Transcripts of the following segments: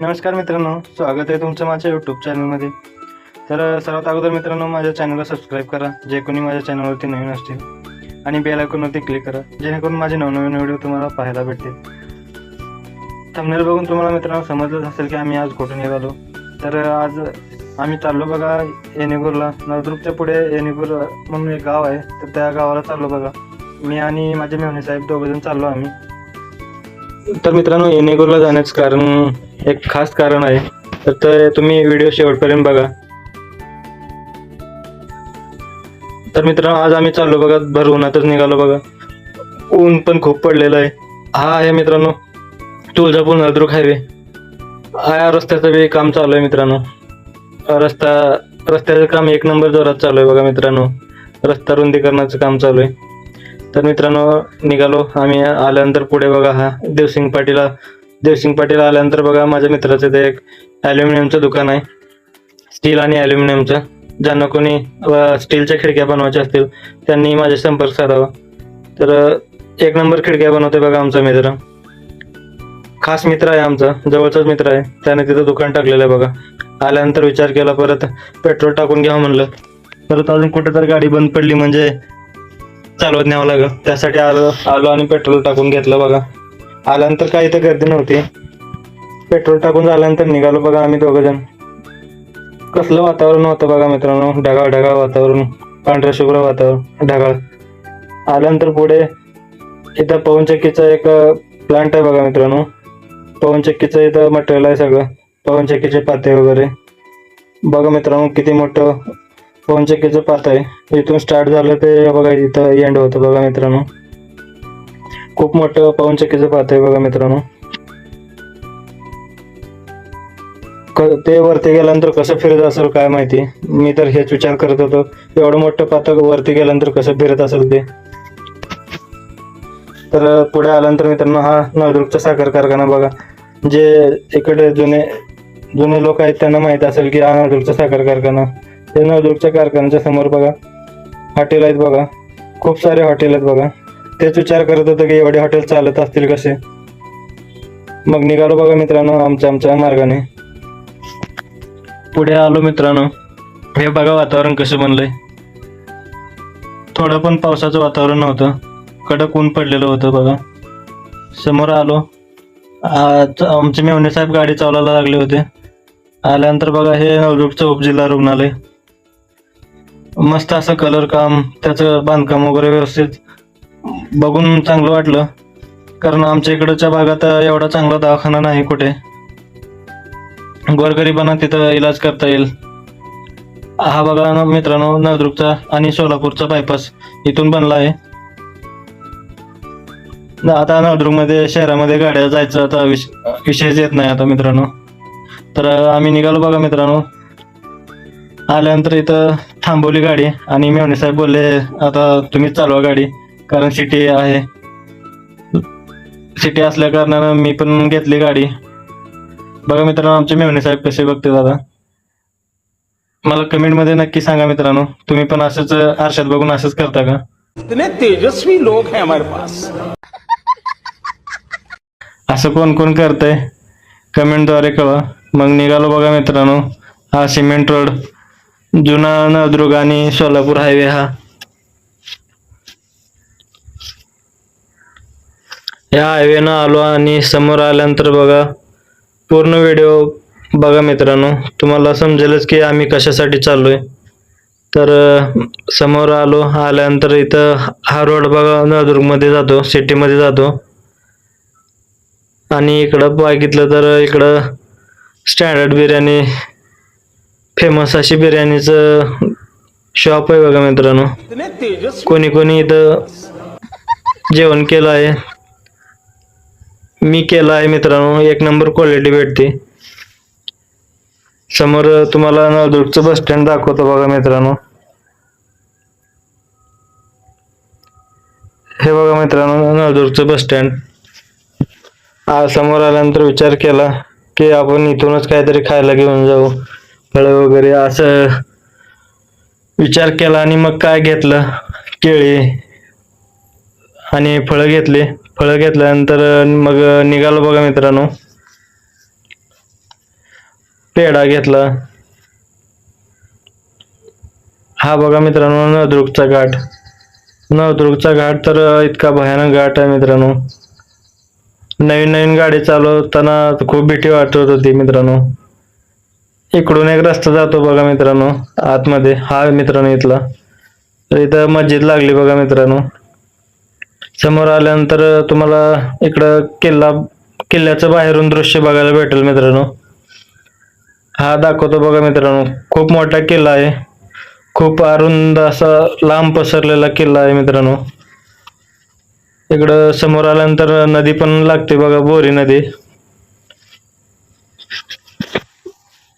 नमस्कार मित्रांनो स्वागत आहे तुमचं माझ्या यूट्यूब चॅनलमध्ये तर सर्वात अगोदर मित्रांनो माझ्या चॅनलला सबस्क्राईब करा जे कोणी माझ्या चॅनलवरती नवीन असतील. आणि बेल आयकॉनवरती क्लिक करा जेणेकरून माझे नवनवीन व्हिडिओ तुम्हाला पाहायला भेटतील. थंबनेल बघून तुम्हाला मित्रांनो समजलंच असेल की आम्ही आज कुठून निघालो. तर आज आम्ही चाललो बघा येणेगूरला नवदुर्गच्या पुढे येणेगूर म्हणून एक गाव आहे. तर त्या गावाला चाललो बघा. मी आणि माझे मेहणे साहेब दोघंजण चाललो आम्ही. तर मित्रांनो येणेगूरला जाण्याचं कारण एक खास कारण आहे. तर ते तुम्ही व्हिडिओ शेवटपर्यंत बघा. तर मित्रांनो आज आम्ही चाललो बघा भर उन्हातच निघालो बघा. ऊन पण खूप पडलेलं आहे. हा आहे मित्रांनो तुळजापूर नळदुर्ग हायवे हा रस्त्याचं बी काम चालू आहे मित्रांनो. रस्ता रस्त्याचं काम एक नंबर जोरात चालू आहे बघा मित्रांनो. रस्ता रुंदीकरणाचं काम चालू आहे. तर मित्रांनो निघालो. आम्ही आल्यानंतर पुढे बघा हा देवसिंग पाटीला देवसिंग पाटील आल्यानंतर बघा माझ्या मित्राचं ते एक ॲल्युमिनियमचं दुकान आहे. स्टील आणि ॲल्युमिनियमचं ज्यांना कोणी स्टीलच्या खिडक्या बनवायच्या असतील त्यांनी माझ्या संपर्क साधावा. तर एक नंबर खिडक्या बनवते बघा आमचा मित्र. खास मित्र आहे आमचा जवळचाच मित्र आहे. त्याने तिथं दुकान टाकलेलं आहे बघा. आल्यानंतर विचार केला परत पेट्रोल टाकून घ्यावं म्हणलं. परत अजून कुठे तर गाडी बंद पडली म्हणजे चालवत न्यावं लागं त्यासाठी आलो आलो आणि पेट्रोल टाकून घेतलं बघा. आल्यानंतर काही इथं गर्दी नव्हती. पेट्रोल टाकून झाल्यानंतर निघालो बघा आम्ही दोघं जण कसलं वातावरण होतं बघा मित्रांनो ढगाळ ढगाळ वातावरण पांढऱ्या शुभ्र वातावरण ढगाळ. आल्यानंतर पुढे इथं पवनचक्कीचा एक प्लांट आहे बघा मित्रांनो. पवनचक्कीचं इथं मटेरियल आहे सगळं पवनचक्कीचे पाते वगैरे. बघा मित्रांनो किती मोठं पवनचक्कीचं पात आहे. इथून स्टार्ट झालं ते बघा इथं एंड होतं बघा मित्रांनो. खूप मोठं पवनचक्कीचं पात आहे बघा मित्रांनो. क- ते वरती गेल्यानंतर कसं फिरत असेल काय माहिती? मी तर हेच विचार करत होतो. एवढं मोठं पातक वरती गेल्यानंतर कसं फिरत असेल ते? तर पुढे आल्यानंतर मित्रांनो हा नळदुर्गचा साखर कारखाना बघा. जे इकडे जुने जुने लोक आहेत त्यांना माहीत असेल की हा नळदुर्गचा साखर कारखाना. ते नळदुर्गच्या कारखान्याच्या समोर बघा. हॉटेल आहेत बघा. खूप सारे हॉटेल आहेत बघा. तेच विचार करत होतो की एवढे हॉटेल चालत असतील कसे? मग निघालो बघा मित्रांनो आमच्या आमच्या मार्गाने. पुढे आलो मित्रांनो. हे बघा वातावरण कसं बनलंय. थोडं पण पावसाचं वातावरण नव्हतं. कडक ऊन पडलेलं होतं बघा. समोर आलो. आज आमचे मेवणे साहेब गाडी चालवायला लागले होते. आल्यानंतर बघा हे नवरूपचं उपजिल्हा रुग्णालय. मस्त असं कलर काम त्याचं बांधकाम वगैरे व्यवस्थित. बघून चांगलं वाटलं. कारण आमच्या इकडच्या भागात एवढा चांगला दवाखाना नाही कुठे. गोरगरिबांना तिथं इलाज करता येईल. हा बघा ना मित्रांनो नळदुर्गचा आणि सोलापूरचा बायपास इथून बनला आहे. आता नळदुर्गमध्ये शहरामध्ये गाड्या जायचं आता विष विषयच येत नाही आता मित्रांनो. तर आम्ही निघालो बघा मित्रांनो. आल्यानंतर इथं थांबवली गाडी आणि मेवणे साहेब बोलले आता तुम्हीच चालवा गाडी. कारण सिटी आहे. सिटी असल्या कारणानं मी पण घेतली गाडी. बघा मित्रांनो आमचे मेवणे साहेब कसे बघते दादा. मला कमेंटमध्ये नक्की सांगा मित्रांनो तुम्ही पण असंच आरशात बघून असंच करता का? इतने तेजस्वी लोग हैं हमारे पास. असं कोण कोण करतंय? कमेंटद्वारे कळवा. मग निघालो बघा मित्रांनो हा सिमेंट रोड जुना नळदुर्ग आणि सोलापूर हायवे हा. या हायवेनं आलो आणि समोर आल्यानंतर बघा पूर्ण व्हिडिओ बघा मित्रांनो. तुम्हाला समजेलच की आम्ही कशासाठी चाललो आहे तर समोर आलो आल्यानंतर इथं हा रोड बघा नळदुर्गमध्ये जातो सिटीमध्ये जातो. आणि इकडं बघितलं तर इकडं स्टँडर्ड बिर्याणी फेमस अशी बिर्याणीचं शॉप आहे बघा मित्रांनो. कोणी कोणी इथं जेवण केलं आहे. मी केलं आहे मित्रांनो एक नंबर क्वालिटी भेटते. समोर तुम्हाला नळदुर्गचं बस स्टँड दाखवतो बघा मित्रांनो. हे बघा मित्रांनो नळदुर्गचं बस स्टँड आज समोर आल्यानंतर विचार केला की आपण इथूनच काहीतरी खायला घेऊन जाऊ फळं वगैरे असं विचार केला आणि मग काय घेतलं केळी आणि फळं घेतली. फळं घेतल्यानंतर मग निघालो बघा मित्रांनो. पेढा घेतला. हा बघा मित्रांनो नळदुर्गचा घाट. नळदुर्गचा घाट तर इतका भयानक घाट आहे मित्रांनो. नवीन नवीन गाडी चालवताना खूप भीती वाटत होती मित्रांनो. इकडून एक रस्ता जातो बघा मित्रांनो आतमध्ये. हा मित्रांनो इथला. तर इथं मस्जिद लागली बघा मित्रांनो. समोर आल्यानंतर तुम्हाला इकडं किल्ला किल्ल्याचं बाहेरून दृश्य बघायला भेटेल मित्रांनो. हा दाखवतो बघा मित्रांनो. खूप मोठा किल्ला आहे. खूप अरुंद असा लांब पसरलेला किल्ला आहे मित्रांनो. इकडं समोर आल्यानंतर नदी पण लागते बघा बोरी नदी.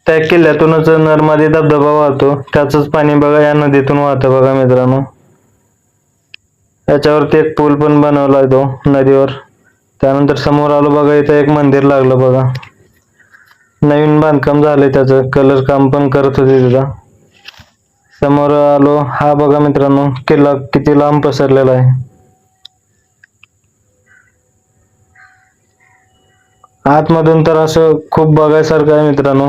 त्या किल्ल्यातूनच नर्मदी धबधबा वाहतो. त्याचंच पाणी बघा या नदीतून वाहतं बघा मित्रांनो. याच्यावरती एक पूल पण बनवला आहे तो नदीवर. त्यानंतर समोर आलो बघा इथं एक मंदिर लागलं बघा. नवीन बांधकाम झालंय त्याचं कलर काम पण करत होते तिथं. समोर आलो हा बघा मित्रांनो किल्ला किती लांब पसरलेला आहे. आतमधून तर असं खूप बघायसारखं आहे मित्रांनो.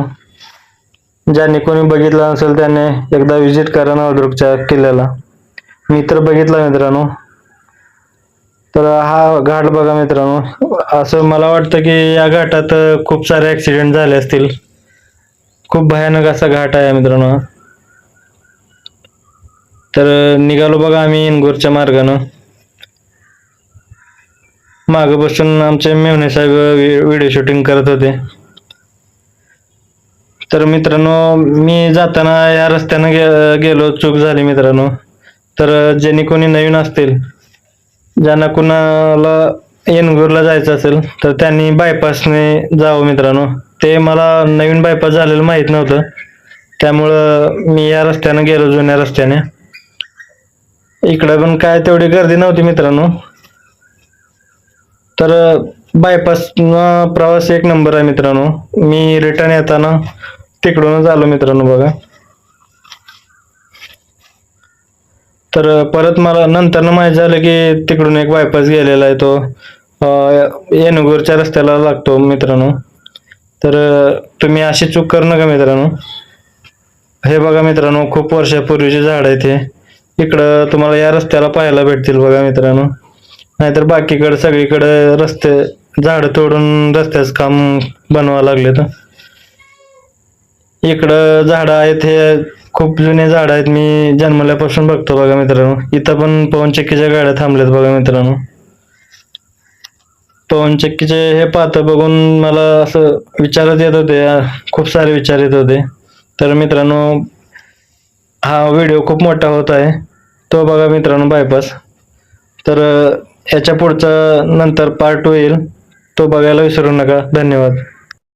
ज्यांनी कोणी बघितलं नसेल त्याने एकदा व्हिजिट करा नवदुर्गच्या किल्ल्याला. मी तर बघितला मित्रांनो. तर हा घाट बघा मित्रांनो. असं मला वाटतं की या घाटात खूप सारे ऍक्सिडेंट झाले असतील. खूप भयानक असा घाट आहे मित्रांनो तर निघालो बघा आम्ही इंगोरच्या मार्गानं. मागं बसून आमचे मेवणे साहेब व्हिडिओ शूटिंग करत होते. तर मित्रांनो मी जाताना या रस्त्यानं गे गेलो चूक झाली मित्रांनो. तर ज्यांनी कोणी नवीन असतील ज्यांना कुणाला येनगुरला जायचं असेल तर त्यांनी बायपासने जावं मित्रांनो. ते मला नवीन बायपास झालेलं माहीत नव्हतं. त्यामुळं मी या रस्त्यानं गेलो जुन्या रस्त्याने. इकडं पण काय तेवढी गर्दी नव्हती मित्रांनो. तर बायपास प्रवास एक नंबर आहे मित्रांनो. मी रिटर्न येताना तिकडूनच आलो मित्रांनो बघा. तर परत मला नंतर माहिती झालं की तिकडून एक बायपास गेलेला आहे तो. अं, येणुगूरच्या रस्त्याला लागतो मित्रांनो. तर तुम्ही अशी चूक करू नका मित्रांनो. हे बघा मित्रांनो खूप वर्षापूर्वीचे झाड आहे ते इकडं तुम्हाला या रस्त्याला पाहायला भेटतील बघा मित्रांनो. नाहीतर बाकीकडे सगळीकडे रस्ते झाड तोडून रस्त्याचं काम बनवा लागले तर. इकडं झाडं आहेत हे खूप जुने झाड आहेत. मी जन्मल्यापासून बघतो बघा मित्रांनो. इथं पण पवनचक्कीच्या गाड्या थांबल्यात बघा मित्रांनो. पवनचक्कीचे हे पाहतं बघून मला असं विचारत येत होते. खूप सारे विचार येत होते. तर मित्रांनो हा व्हिडिओ खूप मोठा होत आहे. तो बघा मित्रांनो बायपास तर याच्या पुढचा नंतर पार्ट होईल तो बघायला विसरू नका. धन्यवाद.